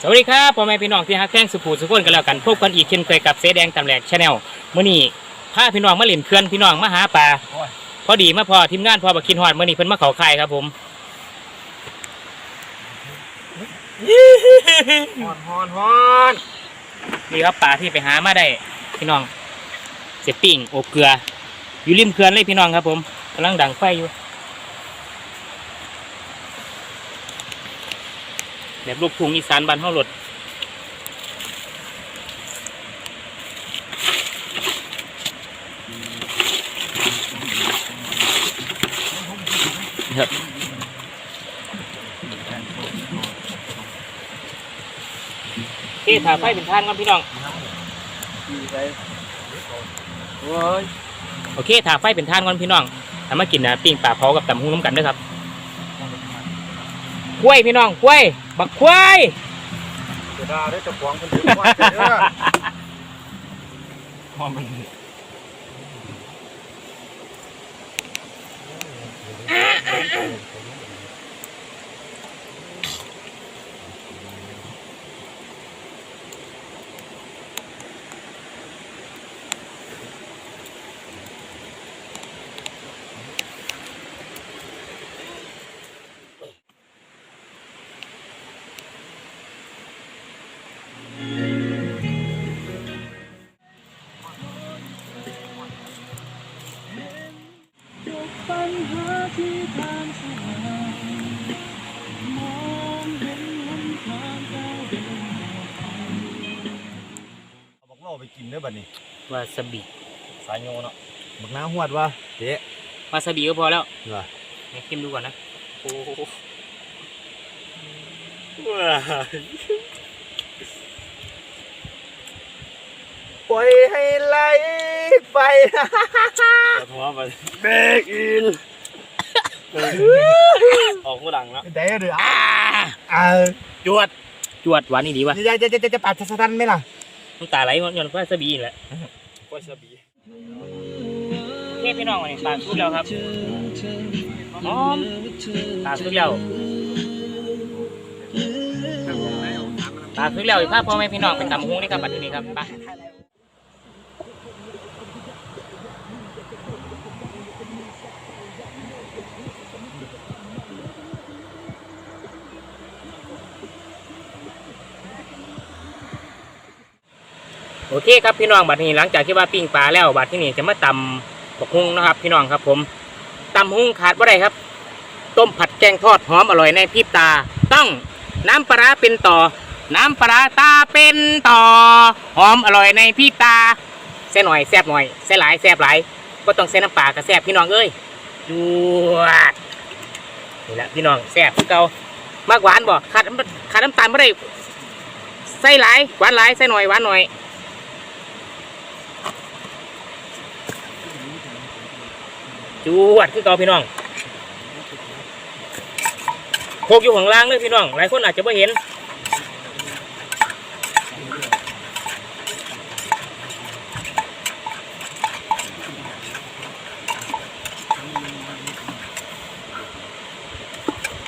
สวัสดีครับพ่อแม่พี่น้องที่ฮักแข้งสุภูสุขคนกันแล้วกันพบกันอีกเช่นเคยกับเสแดงตำแหลกชาแนลมื้อนี้พาพี่น้องมาเล่นเขื่อนพี่น้องมาหาปลาพอดีมาพอทีมงานพอบักคินฮอดมื้อนี้เพิ่นมาเขาค่ายครับผมฮอนฮอนฮอนนี่ครับปลาที่ไปหามาได้พี่น้องเสร็จปิ้งอบเกลืออยู่ริมเขื่อนเลยพี่น้องครับผมกำลังดังไฟอยู่ แบบลูกทุ่งอีสานบ้านเฮาหลดครับที่ถาไฟเป็นทานครับพี่น้องดีไปโอ้ยโอเคถาไฟเป็นทานก่อนพี่น้องทำมากินนะปิ้งปลาเผากับตำหุ้งน้ำกันด้วยครับ กล้วยพี่น้องกล้วย บักกล้วยเดี๋ยวดาได้จะขวางคนถึงว่าเด้อพอมัน วาซาบิสายโยเนาะบักน้าหวดวะเจ๊วาซาบิก็พอแล้วเหรอให้ชิมดูก่อนนะโอ้โหปล่อยให้ไหลไปจะท้อไปเบรกอินออกหูดังแล้วเด้อเด้ออ่าอ่าจวดจวดหวานนี่ดีวะจะจะจะจะจะปัดจะสตันไหมล่ะน้ำตาไหลย้อนวาซาบินี่แหละกล้ วยชะบีโอเคพี่น้องวันนี้ปลาสุกแล้วครับหอมปลาสุกแล้วปลาสุกแล้วอีกภาพพ่อแม่พี่น้องเป็นตำหุ้งนี่ครับบัดนี้ครับไป โอเคครับพี่น้องบัดนี้หลังจากที่ว่าปิ้งปลาแล้วบัดที่นี่จะมาตำบกฮุ้งนะครับ พี่น้องครับผมตำฮุ้งขาดว่าไรครับ ต้มผัดแกงทอดหอมอร่อยในพริบตา ต้องน้ำปลาร้าเป็นต่อ น้ำปลาร้าตาเป็นต่อหอมอร่อยในพริบตาแซ่หน่อยแซ่บหน่อยแซ่หลายแซ่บหลายก็ต้องแซ่น้ำปลากระแซ่บพี่น้องเอ้ยจวดนี่แหละพี่น้องแซ่บเก่ามากหวานบ่ขาดน้ำขาดน้ำตาลไม่ได้ใส่หลายหวานหลายใส่หน่อยหวานหน่อย จวดคือเก่าพี่น้องโคกอยู่ข้างล่างเลยพี่น้อง หลายคนอาจจะไม่เห็น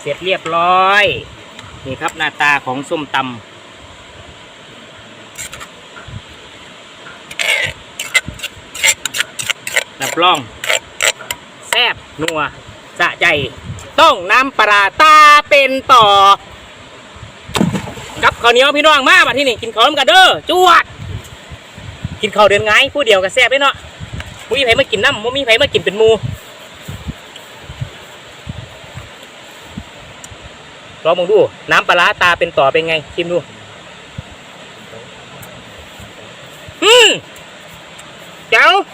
เสร็จเรียบร้อย นี่ครับหน้าตาของส้มตำรับรอง ซบนัวสะใจ ต้องน้ำปลาตาเป็นต่อ กับข้าวเหนียวพี่น้องมาบัดที่นี่กินข้าวกันเด้อจวด กินข้าวเดือนไงผู้เดียวก็แซ่บเลยเนาะมุ้ยไผ่มากินน้ำมุ้มีไผ่มากินเป็นมูลองมองดู น้ำปลาร้าตาเป็นต่อเป็นไงชิมดูอืมเจ้า อืม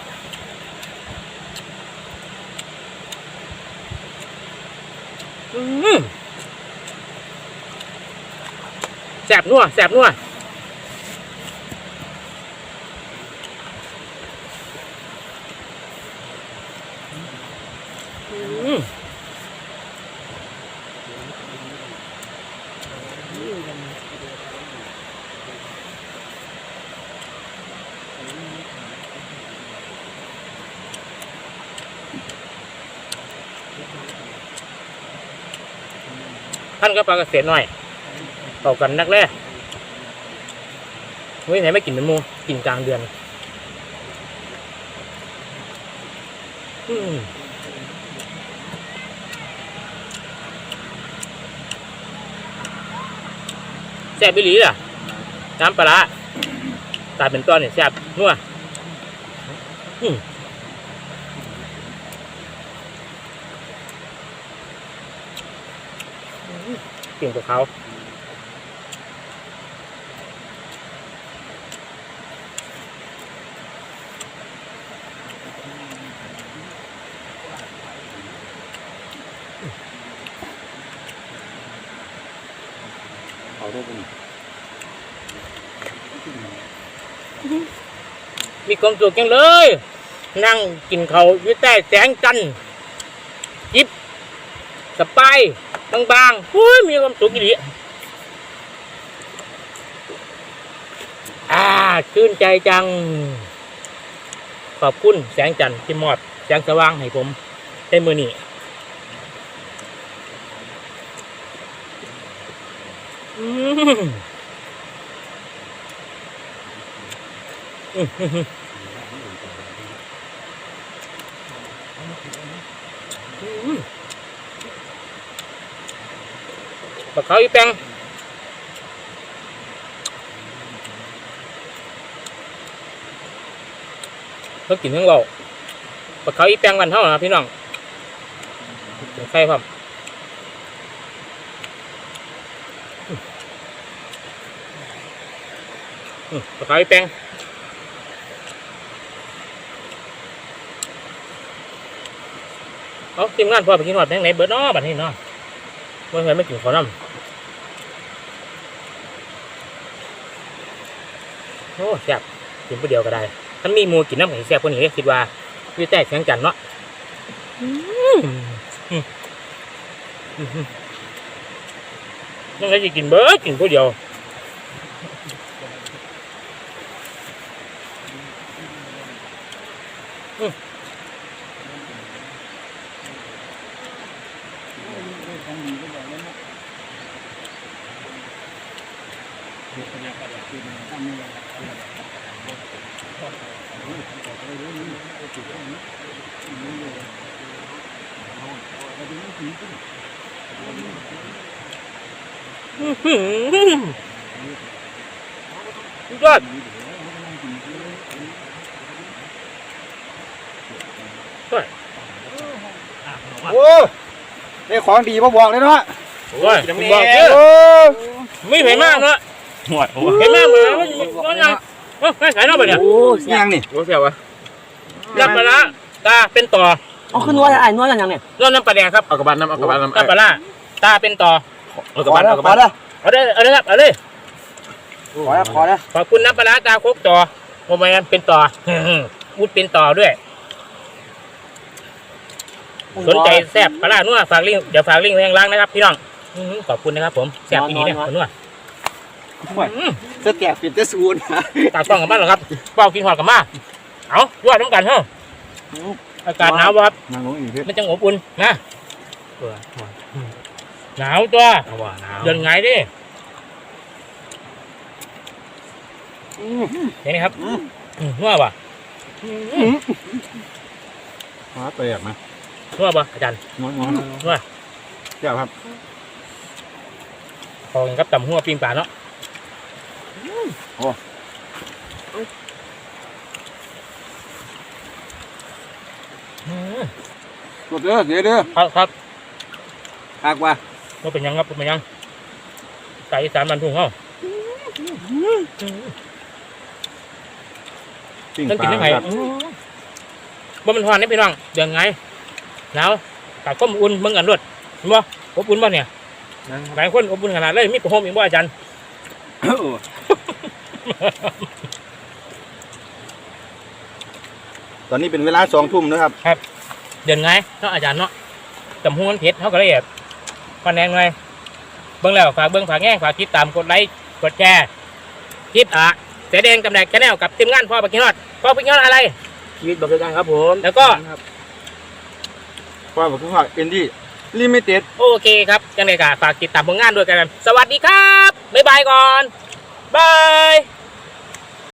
แสบนัวแสบนัว ท่านก็ปลากระเสียนหน่อยต่อกันนักแรกเฮ้ยไหนไม่กินเป็นมูกินกลางเดือนอืมแซ่บบิลีล่ะ น้ำปลาร้าตายเป็นต้อนเนี่ยแซ่บนัวอืม กลิ่นกับเขาเขาได้เป็นมีความสุขจังเลย นั่งกินเขาวอยู่ใต้แสงจันทร์จิบสบาย บางๆอุ้ยมีความสุขดีอ่าชื่นใจจัง ขอบคุณแสงจันทร์ที่มอด แสงสว่างให้ผมในมือนี้อืมอืม บักเขาอีแปงเขากินทั้งเราบักเขาอีแปงวันเท่านะพี่น้องใช่ครับอืมบักเขาอีแปงเอาทีมงานพอไปกินหอดแบงไหนเบิร์ดเนาะบัดนี้เนาะเมื่อไงไม่กินข้าวน้ำ โอ้แซ่บกินผู้เดียวก็ได้ถ้ามีหมูกินน้ำไก่แซ่บกว่านี้คิดว่าอยู่แต่แข็งจันเนาะอืมอืมอืมยังไงจะกินเบิร์ดกินผู้เดียวอืม อื้อหือ สุดยอดโอ้ได้ของดีมาบอกเลยเนาะโอ้ยผมบอกเยอะโอ้ไม่เผ็ดมากเนาะ หวดโอ้เผ็ดมากเลยว่าว่าไงเอ้าไม่ขายนอกไปเนี่ยยังนี่โอ้เสียววะน้ำปลาร้าตาเป็นต่ออ๋อคือนวดอะไรนวดอะไรยังเนี่ยแล้วน้ำปลาแดงครับเอากระบาลน้ำเอากระบาลน้ำน้ำปลาร้าตาเป็นต่อเอากระบาลเอากระพบาอลแล้วเอาเลยเอาเลยครับเอาเลยพอแล้วพอแล้วขอบคุณน้ำปลาร้าตาโคกต่อโมเมนเป็นต่ออุดเป็นต่อด้วย สนใจแซ่บปลาร้านัวฝากลิงก์เดี๋ยวฝากลิงก์ไว้ข้างล่างนะครับพี่น้องอื้อหือขอบคุณนะครับผมแซ่บอีกเนี่ยนัวอื้อ จะแตกปิดจะสูนตากล้องกับบ้านเหรอครับเป้ากินหอดกับมาเอาด้วยน้ำกันเฮ้ออากาศหนาวบ่ครับนั่งลงอีกเพื่อนมันจะอบอุ่นนะหนาวตัวเอาว่าหนาวเดินไงดิเห็นไหมครับอืมนัวป่ะมาแตกนะนัวป่ะอาจารย์งอนงอนนัวเจ้าครับพอกันครับตำหัวปิ้งปลาเนาะ อืมกดเด้อเดี๋ยวเด้อครับครับหักว่าว่าเป็นยังครับว่าเป็นยังไก่อีสามบันทุ่งเฮาปิ้งต้องปกินลายังไงครับบ่มันหอนนี่พี่น้องเดือนไงหนาวกาดก้มอุ่นเบิ่งกันรวดเห็นบ่อบอุ่นบ่เนี่ยหลายคนอบอุ่นขนาดเลยมีประโฮมอีกบ่อาจารย์ ตอนนี้เป็นเวลาสองทุ่มนะครับ เดือนไงเนาะอาจารย์เนาะตำหูมันเผ็ดเฮาก็เลยแบบคะแนนไงเบิ่งแล้วฝากเบิ่งฝากแง่งฝากติดตามกดไลค์กดแชร์คลิปอะเสอแดงกำแดกแชนแนลกับทีมงานพ่อปะกินฮอดพ่อปะกินฮอดอะไร ชีวิตบอกกันครับผมแล้วก็ว่าบอกว่าเอ็นดี้ลิมิเต็ด โอเคครับยังไงก็ฝากติดตามผลงานด้วยกัน สวัสดีครับ บ๊ายบายก่อน